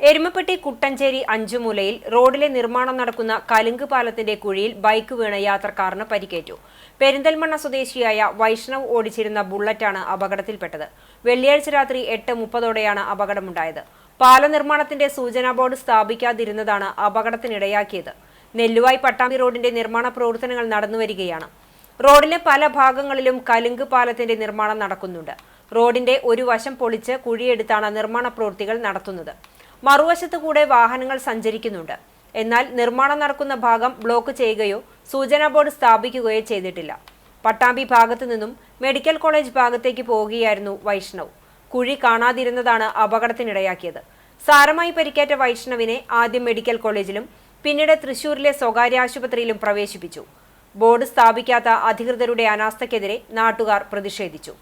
എരുമപ്പെട്ടി കുട്ടഞ്ചേരി അഞ്ചുമൂലയിൽ റോഡിലെ നിർമ്മാണം നടക്കുന്ന കലുങ്ക് പാലത്തിന്റെ കുഴിയിൽ ബൈക്ക് വീണ യാത്രക്കാരന് പരിക്കേറ്റു. പെരിന്തൽമണ്ണ സ്വദേശിയായ വൈഷ്ണവ് ഓടിച്ചിരുന്ന ബുള്ളറ്റാണ് അപകടത്തിൽപ്പെട്ടത്. വെള്ളിയാഴ്ച രാത്രി എട്ട് മുപ്പതോടെയാണ് അപകടമുണ്ടായത്. പാല നിർമ്മാണത്തിന്റെ സൂചനാ ബോർഡ് സ്ഥാപിക്കാതിരുന്നതാണ് അപകടത്തിനിടയാക്കിയത്. നെല്ലുവായി പട്ടാമ്പി റോഡിന്റെ നിർമ്മാണ പ്രവർത്തനങ്ങൾ നടന്നുവരികയാണ്. റോഡിലെ പല ഭാഗങ്ങളിലും കലുങ്ക് പാലത്തിന്റെ നിർമ്മാണം നടക്കുന്നുണ്ട്. റോഡിന്റെ ഒരു വശം പൊളിച്ച് കുഴിയെടുത്താണ് നിർമ്മാണ പ്രവൃത്തികൾ നടത്തുന്നത്. മറുവശത്ത് കൂടെ വാഹനങ്ങൾ സഞ്ചരിക്കുന്നുണ്ട്. എന്നാൽ നിർമ്മാണം നടക്കുന്ന ഭാഗം ബ്ലോക്ക് ചെയ്യുകയോ സൂചനാ ബോർഡ് സ്ഥാപിക്കുകയോ ചെയ്തിട്ടില്ല. പട്ടാമ്പി ഭാഗത്തു നിന്നും മെഡിക്കൽ കോളേജ് ഭാഗത്തേക്ക് പോവുകയായിരുന്നു വൈഷ്ണവ്. കുഴി കാണാതിരുന്നതാണ് അപകടത്തിനിടയാക്കിയത്. സാരമായി പരിക്കേറ്റ വൈഷ്ണവിനെ ആദ്യം മെഡിക്കൽ കോളേജിലും പിന്നീട് തൃശൂരിലെ സ്വകാര്യ ആശുപത്രിയിലും പ്രവേശിപ്പിച്ചു. ബോർഡ് സ്ഥാപിക്കാത്ത അധികൃതരുടെ അനാസ്ഥക്കെതിരെ നാട്ടുകാർ പ്രതിഷേധിച്ചു.